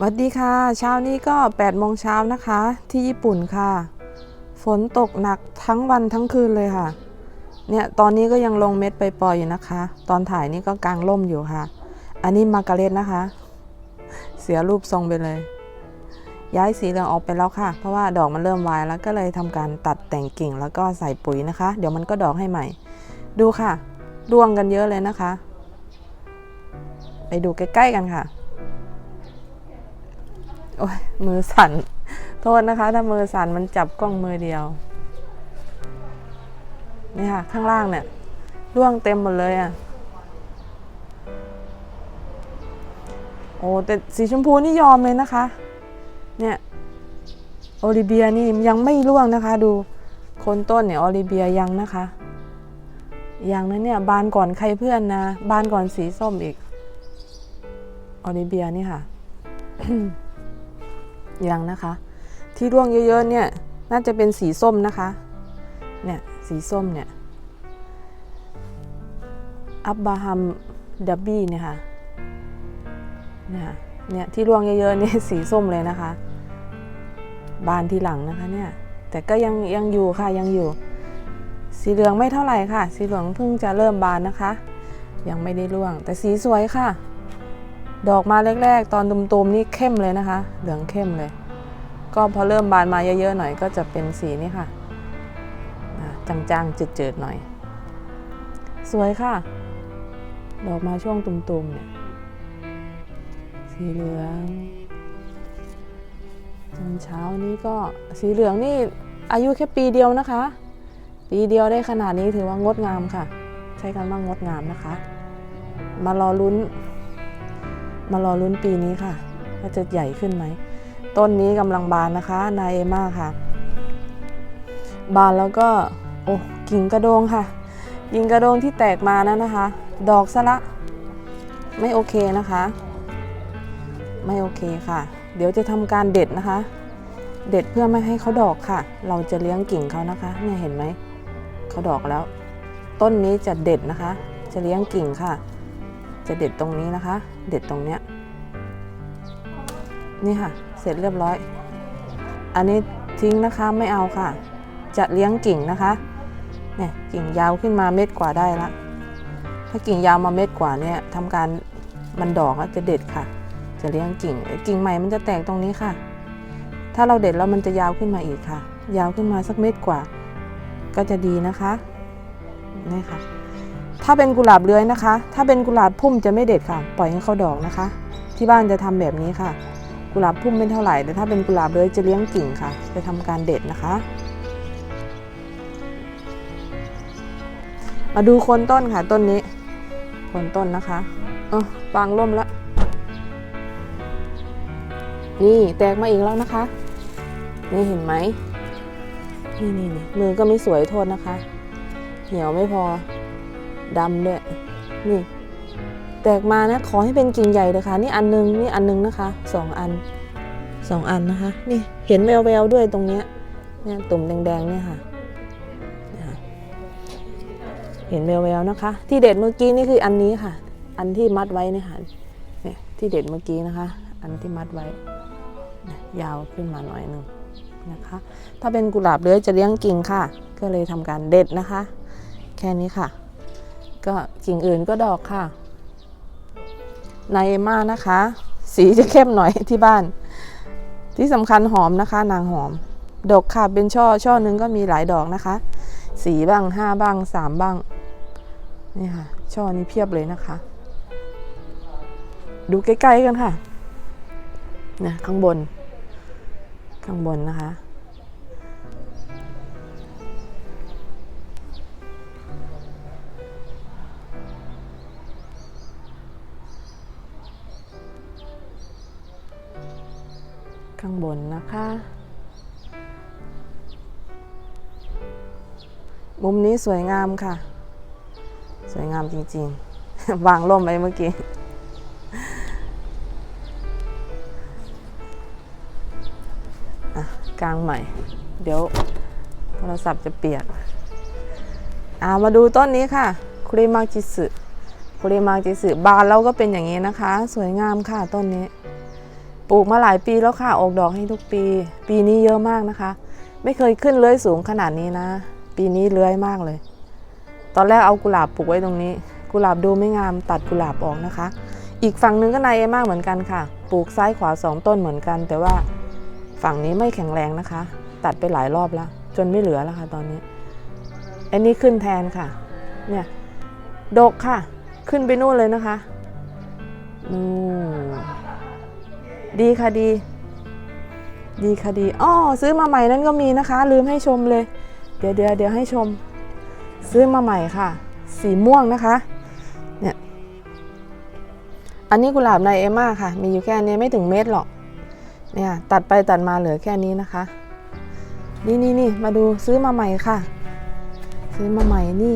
สวัสดีค่ะ เช้านี้ก็8โมงเช้านะคะ ที่ญี่ปุ่นค่ะ ฝนตกหนักทั้งวันทั้งคืนเลยค่ะ เนี่ยตอนนี้ก็ยังลงเม็ดไปปล่อยอยู่นะคะ ตอนถ่ายนี่ก็กลางร่มอยู่ค่ะ อันนี้มาการเร็ตนะคะ เสียรูปทรงไปเลย ย้ายสีเหลืองออกไปแล้วค่ะ เพราะว่าดอกมันเริ่มวายแล้วก็เลยทำการตัดแต่งกิ่งแล้วก็ใส่ปุ๋ยนะคะ เดี๋ยวมันก็ดอกให้ใหม่ ดูค่ะร่วงกันเยอะเลยนะคะ ไปดูใกล้ๆกันค่ะ โอ้ยมือสั่น โทษนะคะ ถ้ามือสั่นมันจับกล้องมือเดียวนี่ค่ะ ข้างล่างเนี่ยร่วงเต็มหมดเลยอะ โอ้แต่สีชมพูนี่ยอมเลยนะคะ เนี่ยโอลิเบียนี่ยังไม่ร่วงนะคะ ดูคนต้นเนี่ยโอลิเบียยังนะคะ ยังนะเนี่ย บานก่อนใครเพื่อนนะ บานก่อนสีส้มอีกโอลิเบียนี่ค่ะ ยังนะคะ ที่ร่วงเยอะๆเนี่ยน่าจะเป็นสีส้มนะคะเนี่ยสีส้มเนี่ยอับบาฮัมดับบี้เนี่ยค่ะเนี่ยเนี่ยที่ร่วงเยอะๆเนี่ยสีส้มเลยนะคะ บานทีหลังนะคะเนี่ยแต่ก็ยังยังอยู่ค่ะยังอยู่ สีเหลืองไม่เท่าไหร่ค่ะ สีเหลืองเพิ่งจะเริ่มบานนะคะ ยังไม่ได้ร่วง แต่สีสวยค่ะ ดอกมาแรกๆ ตอนตุมๆนี่เข้มเลยนะคะ เหลืองเข้มเลย ก็พอเริ่มบานมาเยอะๆหน่อยก็จะเป็นสีนี้ค่ะจางๆจืดๆหน่อย สวยค่ะ ดอกมาช่วงตุ่มๆเนี่ย สีเหลืองตอนเช้านี้ก็สีเหลืองนี่อายุแค่ปีเดียวนะคะ ปีเดียวได้ขนาดนี้ถือว่างดงามค่ะ ใช้คำว่างดงามนะคะ มารอลุ้น มารอลุ้นปีนี้ค่ะว่าจะใหญ่ขึ้นไหม ต้นนี้กำลังบานนะคะ นายเอมาค่ะ บานแล้วก็โอ้กิ่งกระโดงค่ะ กิ่งกระโดงที่แตกมานั้นนะคะ ดอกซะละ ไม่โอเคนะคะ ไม่โอเคค่ะ เดี๋ยวจะทำการเด็ดนะคะ เด็ดเพื่อไม่ให้เขาดอกค่ะ เราจะเลี้ยงกิ่งเขานะคะเนี่ยเห็นไหมเขาดอกแล้ว ต้นนี้จะเด็ดนะคะ จะเลี้ยงกิ่งค่ะ จะเด็ดตรงนี้นะคะ เด็ดตรงเนี้ยนี่ค่ะ เสร็จเรียบร้อย อันนี้ทิ้งนะคะไม่เอาค่ะ จะเลี้ยงกิ่งนะคะเนี่ยกิ่งยาวขึ้นมาเม็ดกว่าได้ละถ้ากิ่งยาวมาเม็ดกว่าเนี่ยทำการมันดอกแล้วจะเด็ดค่ะ จะเลี้ยงกิ่งกิ่งใหม่มันจะแตกตรงนี้ค่ะ ถ้าเราเด็ดแล้วมันจะยาวขึ้นมาอีกค่ะ ยาวขึ้นมาสักเม็ดกว่า ก็จะดีนะคะนี่ค่ะ ถ้าเป็นกุหลาบเลื้อยนะคะ ถ้าเป็นกุหลาบพุ่มจะไม่เด็ดค่ะ ปล่อยให้เขาดอกนะคะ ที่บ้านจะทำแบบนี้ค่ะ กุหลาบพุ่มไม่เท่าไหร่ แต่ถ้าเป็นกุหลาบเลื้อยจะเลี้ยงกิ่งค่ะ จะทำการเด็ดนะคะ มาดูโคนต้นค่ะต้นนี้โคนต้นนะคะเออปางร่มแล้วนี่แตกมาอีกแล้วนะคะ นี่เห็นไหมนี่นี่นี่มือก็ไม่สวยโทษนะคะ เหี่ยวไม่พอ ดำด้วยนี่ แตกมานะ ขอให้เป็นกิ่งใหญ่เลยค่ะ นี่อันนึงนี่อันนึงนะคะสองอันสองอันนะคะ นี่เห็นแววแววๆด้วยตรงเนี้ยเนี่ยตุ่มแดงๆเนี่ยค่ะเนี่ค่ะเห็นแววแววๆนะคะ ที่เด็ดเมื่อกี้นี่คืออันนี้ค่ะ อันที่มัดไว้เนี่ยค่ะเนี่ยที่เด็ดเมื่อกี้นะคะ อันที่มัดไว้ ยาวขึ้นมาหน่อยหนึงนะคะ ถ้าเป็นกุหลาบเลื้อยจะเลี้ยงกิ่งค่ะ ก็เลยทำการเด็ดนะคะ แค่นี้ค่ะ ก็กิ่งอื่นก็ดอกค่ะไนเอม่านะคะ สีจะเข้มหน่อยที่บ้าน ที่สำคัญหอมนะคะ นางหอม ดอกค่ะเป็นช่อช่อหนึ่งก็มีหลายดอกนะคะ สีบ้างห้าบ้างสามบ้างนี่ค่ะ ช่อนี้เพียบเลยนะคะ ดูใกล้ๆกันค่ะนะข้างบน ข้างบนนะคะ ข้างบนนะคะ มุมนี้สวยงามค่ะ สวยงามจริงๆ วางร่มไว้เมื่อกี้กลางใหม่ เดี๋ยวโทรศัพท์จะเปียกอามาดูต้นนี้ค่ะคุเรมาจิสึคุเรมาจิสึบานแล้วก็เป็นอย่างนี้นะคะ สวยงามค่ะต้นนี้ ปลูกมาหลายปีแล้วค่ะออกดอกให้ทุกปี ปีนี้เยอะมากนะคะ ไม่เคยขึ้นเลื้อยสูงขนาดนี้นะ ปีนี้เลื้อยมากเลย ตอนแรกเอากุหลาบปลูกไว้ตรงนี้ กุหลาบดูไม่งามตัดกุหลาบออกนะคะ อีกฝั่งหนึงก็นายเอมากเหมือนกันค่ะ ปลูกซ้ายขวาสองต้นเหมือนกัน แต่ว่าฝั่งนี้ไม่แข็งแรงนะคะ ตัดไปหลายรอบแล้ว จนไม่เหลือแล้วค่ะ ตอนนี้อันนี้ขึ้นแทนค่ะ เนี่ยดกค่ะ ขึ้นไปนู่นเลยนะคะนู่น ดีค่ะดี ดีค่ะดีอ้อซื้อมาใหม่นั่นก็มีนะคะ ลืมให้ชมเลย เดี๋ยวเดี๋ยวเดี๋ยวให้ชม ซื้อมาใหม่ค่ะ สีม่วงนะคะ เนี่ย อันนี้กุหลาบนายเอมมาค่ะ มีอยู่แค่นี้ไม่ถึงเม็ดหรอก เนี่ยตัดไปตัดมาเหลือแค่นี้นะคะ นี่นี่นี่มาดูซื้อมาใหม่ค่ะ ซื้อมาใหม่นี่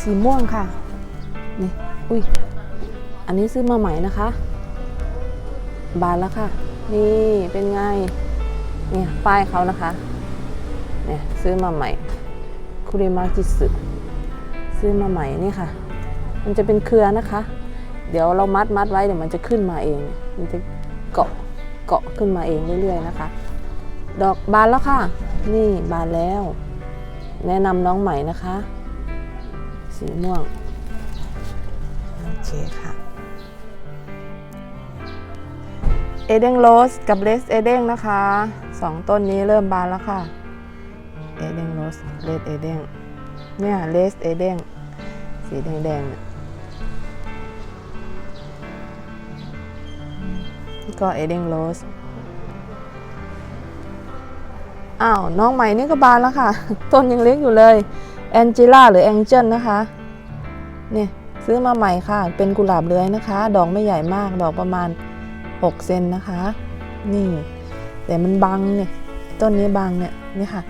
สีม่วงค่ะ นี่ อุ้ย อันนี้ซื้อมาใหม่นะคะ บานแล้วค่ะ นี่เป็นไงเนี่ยป้ายเขานะคะเนี่ยซื้อมาใหม่คุริมาจิสึซื้อมาใหม่นี่ค่ะ มันจะเป็นเครือนะคะ เดี๋ยวเรามัดมัดไว้เดี๋ยวมันจะขึ้นมาเอง มันจะเกาะเกาะขึ้นมาเองเรื่อยๆนะคะ ดอกบานแล้วค่ะ นี่บานแล้ว แนะนำน้องใหม่นะคะ สีม่วง โอเคค่ะ เอเดงโรสกับเลสเอเดงนะคะสองต้นนี้เริ่มบานแล้วค่ะเอเดงโรสเลสเอเดงเนี่ยเลสเอเดงสีแดงๆเนี่ยนี่ก็เอเดงโรสอ้าวน้องใหม่นี่ก็บานแล้วค่ะ ต้นยังเล็กอยู่เลยแองเจล่าหรือแองเจิลนะคะเนี่ยซื้อมาใหม่ค่ะ เป็นกุหลาบเลื้อยนะคะ ดอกไม่ใหญ่มากดอกประมาณ 6เซนนะคะ นี่ แต่มันบังเนี่ย ต้นนี้บังเนี่ยนี่ค่ะ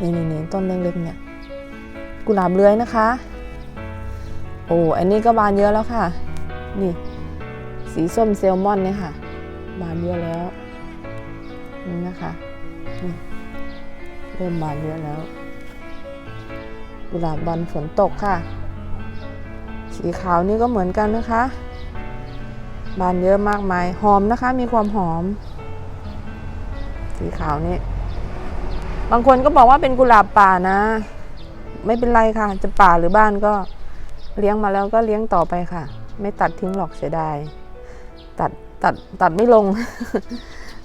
นี่นี่นี่ต้นเล็กๆเนี่ย กุหลาบเลื้อยนะคะ โอ้ อันนี้ก็บานเยอะแล้วค่ะ นี่ สีส้มเซลมอนเนี่ยค่ะ บานเยอะแล้ว นี่นะคะนี่เริ่มบานเยอะแล้ว กุหลาบบานฝนตกค่ะ สีขาวนี่ก็เหมือนกันนะคะ บานเยอะมากมาย หอมนะคะ มีความหอม สีขาวนี่ บางคนก็บอกว่าเป็นกุหลาบป่านะ ไม่เป็นไรค่ะ จะป่าหรือบ้านก็เลี้ยงมาแล้วก็เลี้ยงต่อไปค่ะ ไม่ตัดทิ้งหรอกเสียดาย ตัดตัดตัดไม่ลง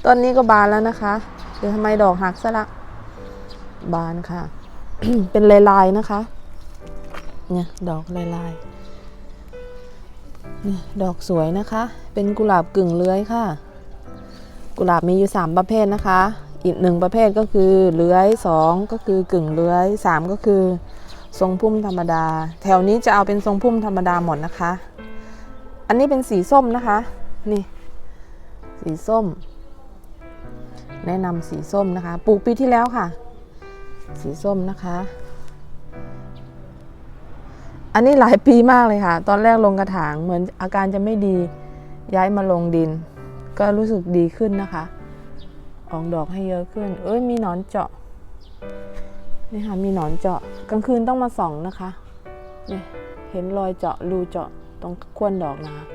ต้นนี้ก็บานแล้วนะคะ เดี๋ยวทำไมดอกหักซะละ บานค่ะ เป็นลายๆนะคะ เนี่ยดอกลายๆ นี่ดอกสวยนะคะ เป็นกุหลาบกึ่งเลื้อยค่ะ กุหลาบมีอยู่ 3 ประเภทนะคะ อีกหนึ่งประเภทก็คือเลื้อย 2 ก็คือกึ่งเลื้อย 3 ก็คือทรงพุ่มธรรมดา แถวนี้จะเอาเป็นทรงพุ่มธรรมดาหมดนะคะ อันนี้เป็นสีส้มนะคะ นี่ สีส้ม แนะนำสีส้มนะคะ ปลูกปีที่แล้วค่ะ สีส้มนะคะ อันนี้หลายปีมากเลยค่ะ ตอนแรกลงกระถางเหมือนอาการจะไม่ดี ย้ายมาลงดิน ก็รู้สึกดีขึ้นนะคะ ออกดอกให้เยอะขึ้น เอ้ยมีหนอนเจาะนี่ค่ะมีหนอนเจาะกลางคืนต้องมาส่องนะคะเนี่ยเห็นรอยเจาะรูเจาะตรงขั้วดอกนะคะ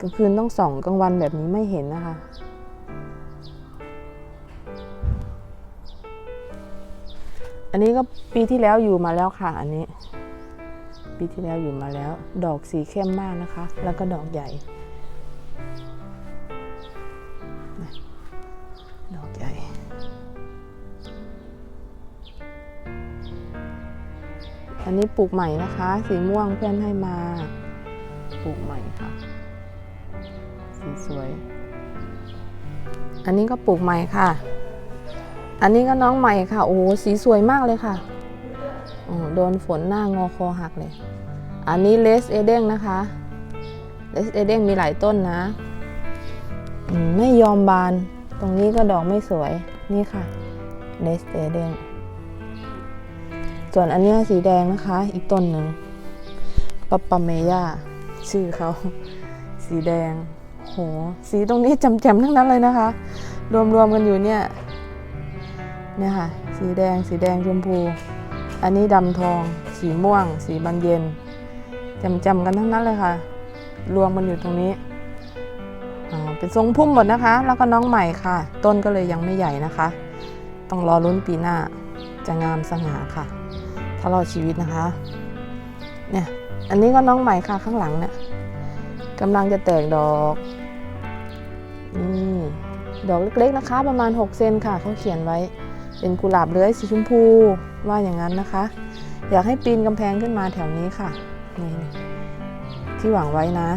กลางคืนต้องส่องกลางวันแบบนี้ไม่เห็นนะคะ อันนี้ก็ปีที่แล้วอยู่มาแล้วค่ะอันนี้ ปีที่แล้วอยู่มาแล้ว ดอกสีเข้มมากนะคะ แล้วก็ดอกใหญ่ ดอกใหญ่ อันนี้ปลูกใหม่นะคะ สีม่วงเพื่อนให้มา ปลูกใหม่ค่ะ สีสวย อันนี้ก็ปลูกใหม่ค่ะ อันนี้ก็น้องใหม่ค่ะ โอ้สีสวยมากเลยค่ะ โดนฝนหน้างอคอหักเลย อันนี้เลสเอเด้งนะคะ เลสเอเด้งมีหลายต้นนะมไม่ยอมบาน ตรงนี้ก็ดอกไม่สวย นี่ค่ะ เลสเอเด้งส่วนอันนี้สีแดงนะคะ อีกต้นหนึ่งปปปาเมย่าชื่อเขา สีแดง โห สีตรงนี้จำๆทั้งนั้นเลยนะคะ รวมๆกันอยู่เนี่ย เนี่ยค่ะ สีแดง สีแดงชมพู อันนี้ดำทอง สีม่วง สีบานเย็นจำๆกันทั้งนั้นเลยค่ะ รวมกันอยู่ตรงนี้ เป็นทรงพุ่มหมดนะคะ แล้วก็น้องใหม่ค่ะ ต้นก็เลยยังไม่ใหญ่นะคะ ต้องรอลุ้นปีหน้า จะงามสง่าค่ะ ถ้ารอดชีวิตนะคะ เนี่ย อันนี้ก็น้องใหม่ค่ะข้างหลังเนี่ยกำลังจะแตกดอกนี่ดอกเล็กๆนะคะ ประมาณ 6 เซนค่ะเขาเขียนไว้ เป็นกุหลาบเลื้อยสีชมพูว่าอย่างนั้นนะคะ อยากให้ปีนกำแพงขึ้นมาแถวนี้ค่ะนี่ที่หวังไว้นะ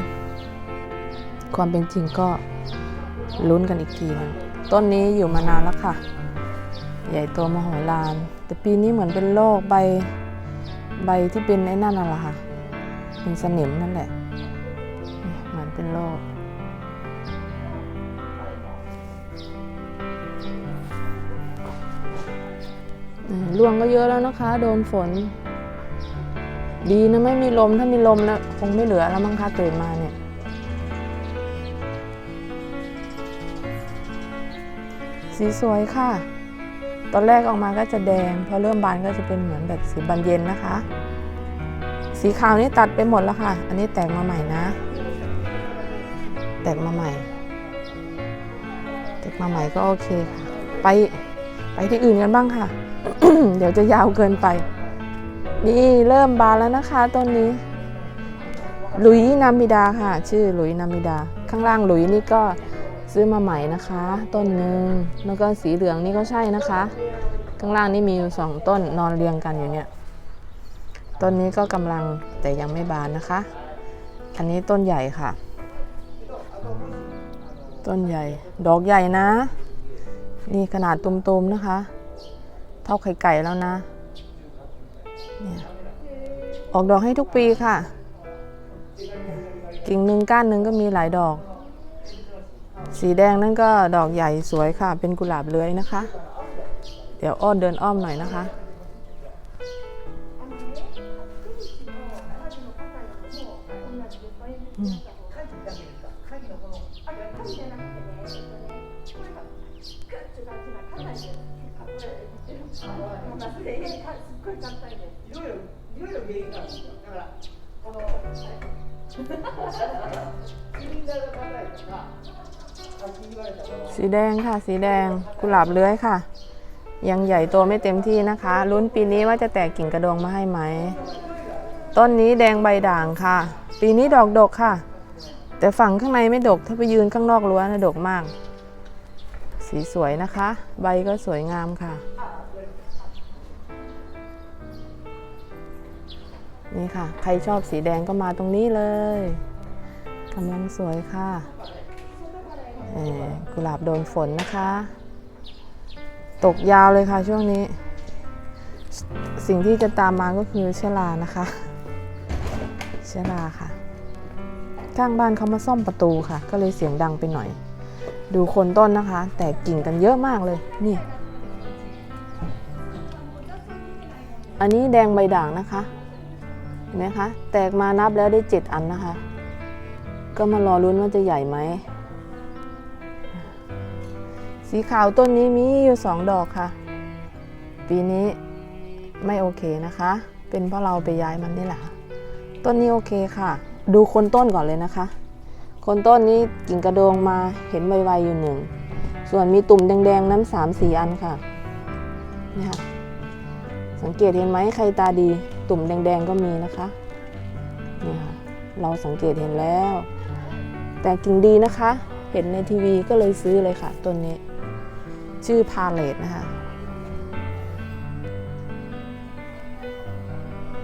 ความเป็นจริงก็ลุ้นกันอีกทีหนึงต้นนี้อยู่มานานแล้วค่ะ ใหญ่โตมโหฬารแต่ปีนี้เหมือนเป็นโรคใบใบที่เป็นไอ้นั่นน่ะล่ะค่ะ เป็นสนิมนั่นแหละเหมือนเป็นโรค ร่วงก็เยอะแล้วนะคะ โดนฝน ดีนะไม่มีลมถ้ามีลมแล้วคงไม่เหลือแล้วมั้งคะตื่นมาเนี่ยสีสวยค่ะ ตอนแรกออกมาก็จะแดง พอเริ่มบานก็จะเป็นเหมือนแบบสีบานเย็นนะคะ สีขาวนี่ตัดไปหมดแล้วค่ะ อันนี้แตกมาใหม่นะ แตกมาใหม่ แตกมาใหม่ก็โอเคค่ะ ไปไปที่อื่นกันบ้างค่ะ เดี๋ยวจะยาวเกินไป นี่เริ่มบานแล้วนะคะต้นนี้ หลุยนามิดาค่ะ ชื่อหลุยนามิดา ข้างล่างหลุยนี่ก็ซื้อมาใหม่นะคะ ต้นหนึ่งแล้วก็สีเหลืองนี่ก็ใช่นะคะ ข้างล่างนี่มีอยู่สองต้นนอนเรียงกันอยู่เนี่ยต้นนี้ก็กำลังแต่ยังไม่บานนะคะ อันนี้ต้นใหญ่ค่ะ ต้นใหญ่ ดอกใหญ่นะ นี่ขนาดตุมๆนะคะ เท่าไข่ไก่แล้วนะเนี่ยออกดอกให้ทุกปีค่ะ กิ่งหนึ่งก้านหนึ่งก็มีหลายดอก สีแดงนั่นก็ดอกใหญ่สวยค่ะ เป็นกุหลาบเลื้อยนะคะ เดี๋ยวอ้อนเดินอ้อมหน่อยนะคะ いろいろいろいろ原因があるんですよだからこのシリンダーが硬いとかさっき言われたこの สีแดงค่ะ สีแดงกุหลาบเลื้อยค่ะ ยังใหญ่โตไม่เต็มที่นะคะ ลุ้นปีนี้ว่าจะแตกกิ่งกระดองมาให้ไหม ต้นนี้แดงใบด่างค่ะ ปีนี้ดอกดกค่ะ แต่ฝั่งข้างในไม่ดก ถ้าไปยืนข้างนอกรั้วนะดกมาก สีสวยนะคะ ใบก็สวยงามค่ะ นี่ค่ะ ใครชอบสีแดงก็มาตรงนี้เลยกำลังสวยค่ะกุหลาบโดนฝนนะคะ ตกยาวเลยค่ะช่วงนี้ สิ่งที่จะตามมาก็คือเชื้อรานะคะเชื้อราค่ะ ข้างบ้านเขามาซ่อมประตูค่ะ ก็เลยเสียงดังไปหน่อย ดูคนต้นนะคะ แตกกิ่งกันเยอะมากเลยนี่ อันนี้แดงใบด่างนะคะ ห็นไหมคะ แตกมานับแล้วได้ 7 อันนะคะ ก็มารอลุ้นว่าจะใหญ่ไหม สีขาวต้นนี้มีอยู่สองดอกค่ะ ปีนี้ไม่โอเคนะคะ เป็นเพราะเราไปย้ายมันนี่แหละ ต้นนี้โอเคค่ะ ดูคนต้นก่อนเลยนะคะ คนต้นนี้กิ่งกระโดงมาเห็นไวๆอยู่หนึ่ง ส่วนมีตุ่มแดงๆ นั้น3ามสีอันค่ะ นี่ค่ะ สังเกตเห็นไหมใครตาดี ตุ่มแดงๆก็มีนะคะนี่ค่ะเราสังเกตเห็นแล้ว แต่กิ่งดีนะคะ เห็นในทีวีก็เลยซื้อเลยค่ะต้นนี้ ชื่อพาเลตนะคะ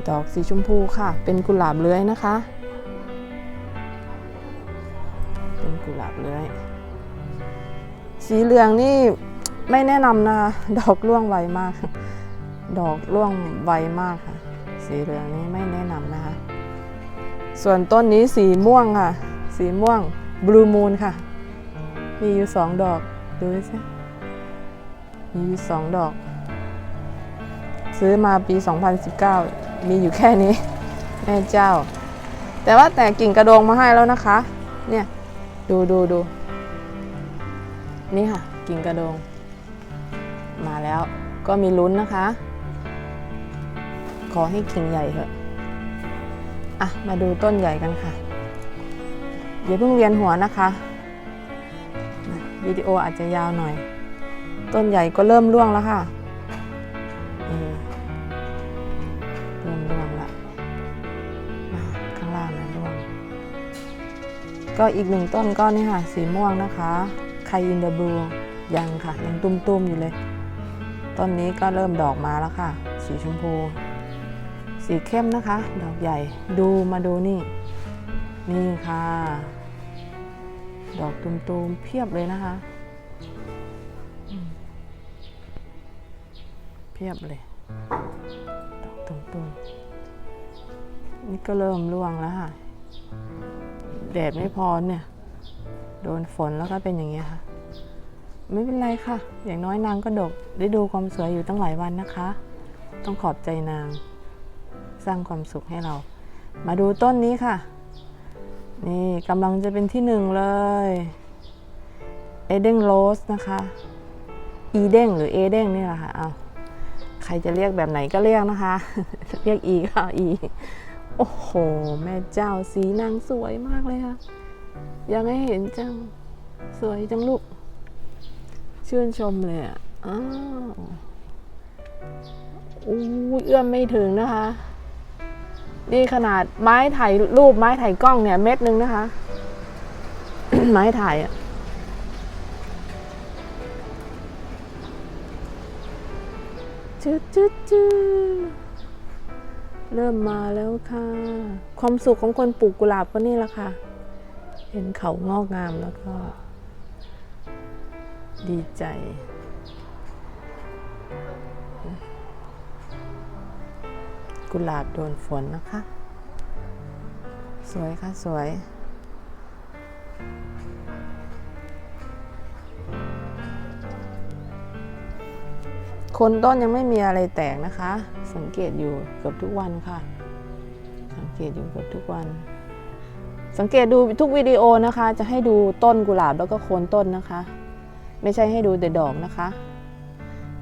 ดอกสีชมพูค่ะ เป็นกุหลาบเลื้อยนะคะ เป็นกุหลาบเลื้อย สีเหลืองนี่ไม่แนะนำนะคะ ดอกร่วงไวมาก ดอกร่วงไวมากค่ะ สีเหลืองนี้ไม่แนะนำนะคะ ส่วนต้นนี้สีม่วงค่ะ สีม่วงบลูมูนค่ะ มีอยู่สองดอกดูสิมีอยู่สองดอก ซื้อมาปี 2019 มีอยู่แค่นี้ แม่เจ้า แต่ว่าแต่กิ่งกระโดงมาให้แล้วนะคะ เนี่ย ดูดูดูนี่ค่ะ กิ่งกระโดง มาแล้วก็มีลุ้นนะคะ ขอให้กิ่งใหญ่เถอะ อะ มาดูต้นใหญ่กันค่ะ อย่าเพิ่งเวียนหัวนะคะ วิดีโออาจจะยาวหน่อย ต้นใหญ่ก็เริ่มร่วงแล้วค่ะเริ่มร่วงละอ่าข้างล่างนะร่วง ก็อีกหนึ่งต้นก็นี่ค่ะ สีม่วงนะคะไคอินเดบูยังค่ะ ยังตุ้มๆอยู่เลย ต้นนี้ก็เริ่มดอกมาแล้วค่ะ สีชมพู สีเข้มนะคะ ดอกใหญ่ดูมาดูนี่ นี่ค่ะ ดอกตุมๆเพียบเลยนะคะ เพียบเลย ดอกตุมๆนี่ก็เริ่มร่วงแล้วค่ะ แดดไม่พอเนี่ย โดนฝนแล้วก็เป็นอย่างเงี้ค่ะ ไม่เป็นไรค่ะ อย่างน้อยนางก็ดก ได้ดูความสวยอยู่ตั้งหลายวันนะคะ ต้องขอบใจนาง สร้างความสุขให้เรา มาดูต้นนี้ค่ะ นี่กำลังจะเป็นที่หนึ่งเลยเอเดงโรสนะคะอีเด้งหรือเอเด้งนี่แหละค่ะเอาใครจะเรียกแบบไหนก็เรียกนะคะ เรียกอีก็อีโอ้โห แม่เจ้าสีนางสวยมากเลยค่ะยากให้เห็นจัง สวยจังลูก ชื่นชมเลยอะอ้าวอู้เอื้อมไม่ถึงนะคะ นี่ขนาดไม้ถ่ายรูปไม้ถ่ายกล้องเนี่ยเม็ดนึงนะคะ ไม้ถ่ายอะจืดจืดจืดเริ่มมาแล้วค่ะ ความสุขของคนปลูกกุหลาบก็นี่แหละค่ะ เห็นเขางอกงามแล้วก็ ดีใจ กุหลาบโดนฝนนะคะ สวยค่ะ สวย คนต้นยังไม่มีอะไรแตกนะคะ สังเกตอยู่เกือบทุกวันค่ะ สังเกตอยู่เกือบทุกวัน สังเกตดูทุกวิดีโอนะคะ จะให้ดูต้นกุหลาบแล้วก็โคนต้นนะคะ ไม่ใช่ให้ดูแต่ดอกนะคะ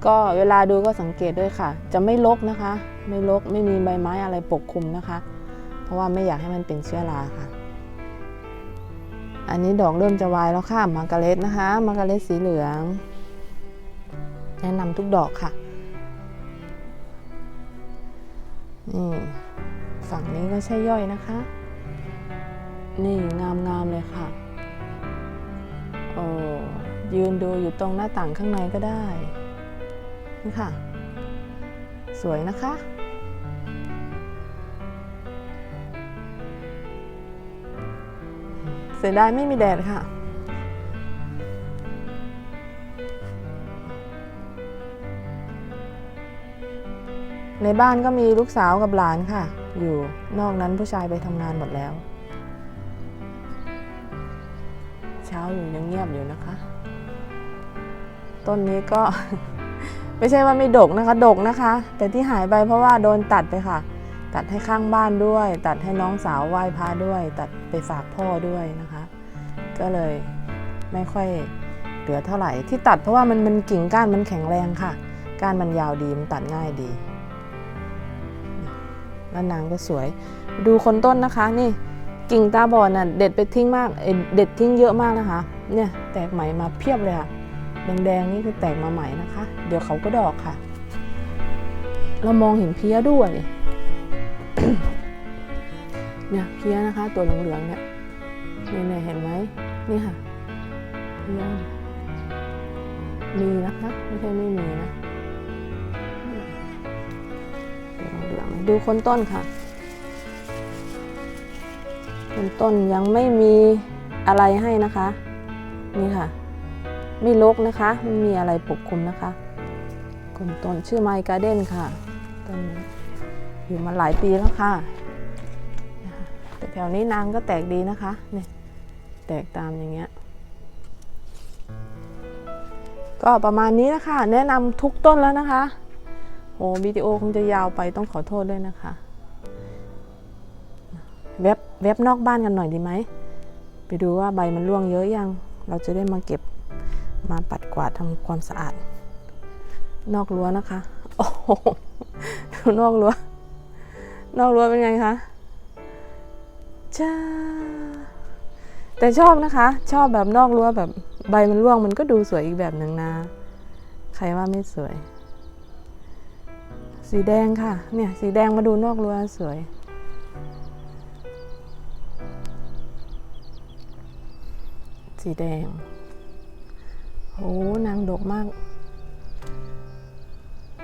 ก็เวลาดูก็สังเกตด้วยค่ะ จะไม่รกนะคะ ไม่รกไม่มีใบไม้อะไรปกคลุมนะคะ เพราะว่าไม่อยากให้มันเป็นเชื้อราค่ะ อันนี้ดอกเริ่มจะวายแล้วค่ะมาการเร็ตนะคะ มาการเร็ตสีเหลือง แนะนำทุกดอกค่ะนี่ฝั่งนี้ก็ใช่ย่อยนะคะ นี่งามๆเลยค่ะโอ้ยืนดูอยู่ตรงหน้าต่างข้างในก็ได้นี่ค่ะ สวยนะคะ เสียดายไม่มีแดดค่ะ ในบ้านก็มีลูกสาวกับหลานค่ะ อยู่นอกนั้นผู้ชายไปทำงานหมดแล้ว เช้าอยู่ยังเงียบอยู่นะคะ ต้นนี้ก็ ไม่ใช่ว่าไม่ดกนะคะ ดกนะคะ แต่ที่หายไปเพราะว่าโดนตัดไปค่ะ ตัดให้ข้างบ้านด้วย ตัดให้น้องสาวไหว้พระด้วย ตัดไปฝากพ่อด้วยนะคะ ก็เลยไม่ค่อยเหลือเท่าไหร่ ที่ตัดเพราะว่ามันมันกิ่งก้านมันแข็งแรงค่ะ ก้านมันยาวดีมันตัดง่ายดีแล้วนางก็สวย ดูคนต้นนะคะ นี่กิ่งตาบอดน่ะเด็ดไปทิ้งมากเอ้ยเด็ดทิ้งเยอะมากนะคะ เนี่ยแตกใหม่มาเพียบเลยค่ะแดงๆนี่คือแตกมาใหม่นะคะ เดี๋ยวเขาก็ดอกค่ะ เรามองเห็นเพี้ยด้วย เนี่ยเพี้ยนะคะ ตัวเหลืองๆเนี่ยเนี่ยเห็นไหมนี่ค่ะเพี้ยมีนะคะไม่ใช่ไม่มีนะตัวเหลืองๆดูคนต้นค่ะคนต้นยังไม่มีอะไรให้นะคะ นี่ค่ะ ไม่ลกนะคะไม่มีอะไรปกคลุมนะคะคนต้นชื่อไมการ์เด้นค่ะต้นนี้อยู่มาหลายปีแล้วค่ะ ถวนี้นางก็แตกดีนะคะเนี่ยแตกตามอย่างเงี้ยก็ประมาณนี้นะคะ แนะนำทุกต้นแล้วนะคะโอ้วิดีโอคงจะยาวไปต้องขอโทษด้วยนะคะ เว็บเว็บนอกบ้านกันหน่อยดีไหม ไปดูว่าใบมันร่วงเยอะยัง เราจะได้มาเก็บมาปัดกวาดทำความสะอาด นอกรั้วนะคะ โอ้โหดูนอกรั้วนอกรั้วเป็นไงคะ จ้าแต่ชอบนะคะ ชอบแบบนอกรั้วแบบใบมันร่วงมันก็ดูสวยอีกแบบหนึ่งนะ ใครว่าไม่สวย สีแดงค่ะ เนี่ยสีแดงมาดูนอกรั้วสวย สีแดงโอ้นางดกมาก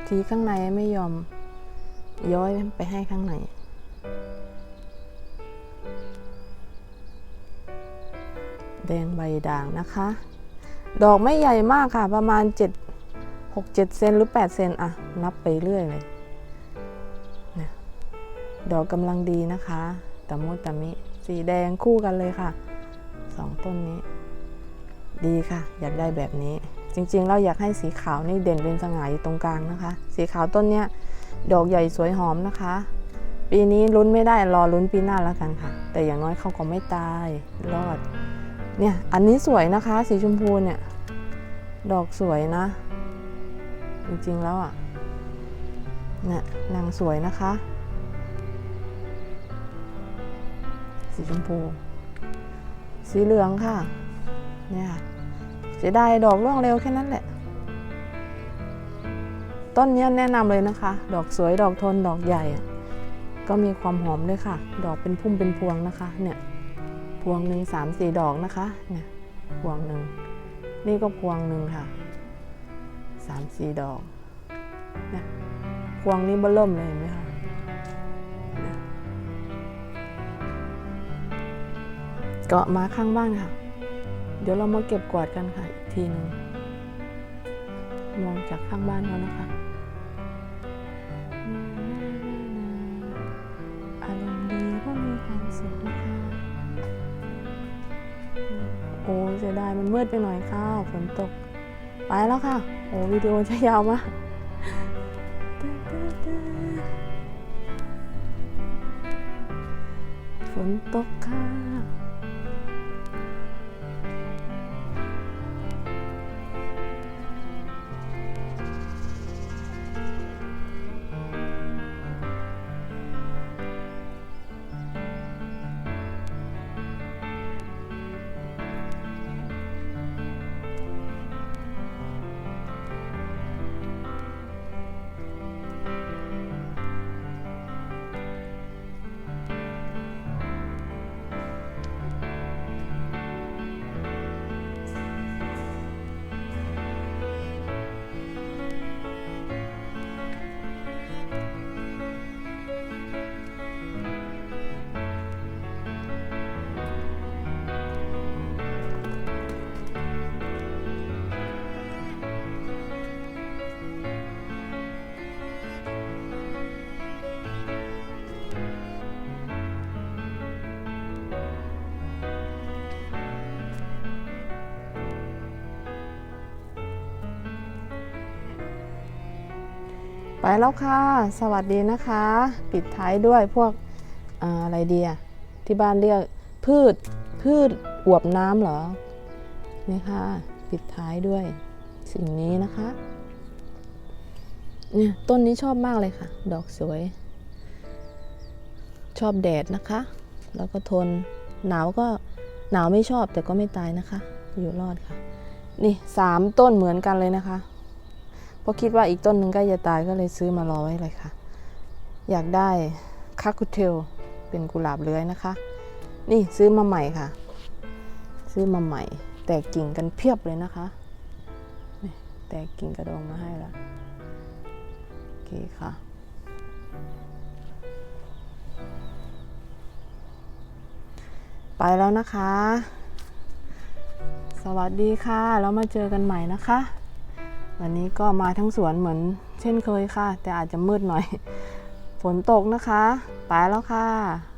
ทีข้างในไม่ยอม ย้อยไปให้ข้างใน แดงใบด่างนะคะ ดอกไม่ใหญ่มากค่ะ ประมาณ 7 6 7เซนหรือ 8 เซนอะนับไปเรื่อยเลยนี่ยดอกกำลังดีนะคะตะมุตะมิสีแดงคู่กันเลยค่ะสองต้นนี้ ดีค่ะ อยากได้แบบนี้ จริงๆ เราอยากให้สีขาวนี่เด่นเป็นสง่าอยู่ตรงกลางนะคะ สีขาวต้นเนี้ยดอกใหญ่สวยหอมนะคะ ปีนี้ลุ้นไม่ได้รอลุ้นปีหน้าแล้วกันค่ะ แต่อย่างน้อยเขาก็ไม่ตายรอด เนี่ยอันนี้สวยนะคะ สีชมพูเนี่ย ดอกสวยนะ จริงๆแล้วอะเนี่ยนางสวยนะคะ สีชมพู สีเหลืองค่ะ เนี่ยค่ะเสียดายดอกร่วงเร็วแค่นั้นแหละ ต้นนี้แนะนำเลยนะคะ ดอกสวยดอกทนดอกใหญ่ ก็มีความหอมด้วยค่ะ ดอกเป็นพุ่มเป็นพวงนะคะ เนี่ย พวงหนึ่งสามสี่ดอกนะคะเนี่ยพวงหนึ่งนี่ก็พวงหนึ่งค่ะสามสี่ดอกเนี่ยพวงนี้เบล่มเลยเห็นไหมคะเนี่ยก็มาข้างบ้านค่ะ เดี๋ยวเรามาเก็บกวาดกันค่ะอีกทีหนึ่งมองจากข้างบ้านเขานะคะ มันมืดไปหน่อยค่ะฝนตก ไปแล้วค่ะ โอ้วิดีโอจะยาวมากฝนตกค่ะ ไปแล้วค่ะ สวัสดีนะคะ ปิดท้ายด้วยพวกอาอะไรดีอะที่บ้านเรียกพืชพืชอวบน้ำเหรอนี่ค่ะ ปิดท้ายด้วยสิ่งนี้นะคะเนี่ยต้นนี้ชอบมากเลยค่ะ ดอกสวย ชอบแดดนะคะ แล้วก็ทนหนาวก็หนาวไม่ชอบแต่ก็ไม่ตายนะคะ อยู่รอดค่ะ นี่สามต้นเหมือนกันเลยนะคะ เพราะคิดว่าอีกต้นหนึ่งใกล้จะตายก็เลยซื้อมารอไว้เลยค่ะ อยากได้คาคุเทลเป็นกุหลาบเลื้อยนะคะ นี่ซื้อมาใหม่ค่ะ ซื้อมาใหม่ แตกกิ่งกันเพียบเลยนะคะแตกกิ่งกระดองมาให้ละโอเคค่ะไปแล้วนะคะ สวัสดีค่ะ แล้วมาเจอกันใหม่นะคะ วันนี้ก็มาทั้งสวนเหมือนเช่นเคยค่ะ แต่อาจจะมืดหน่อย ฝนตกนะคะ ไปแล้วค่ะ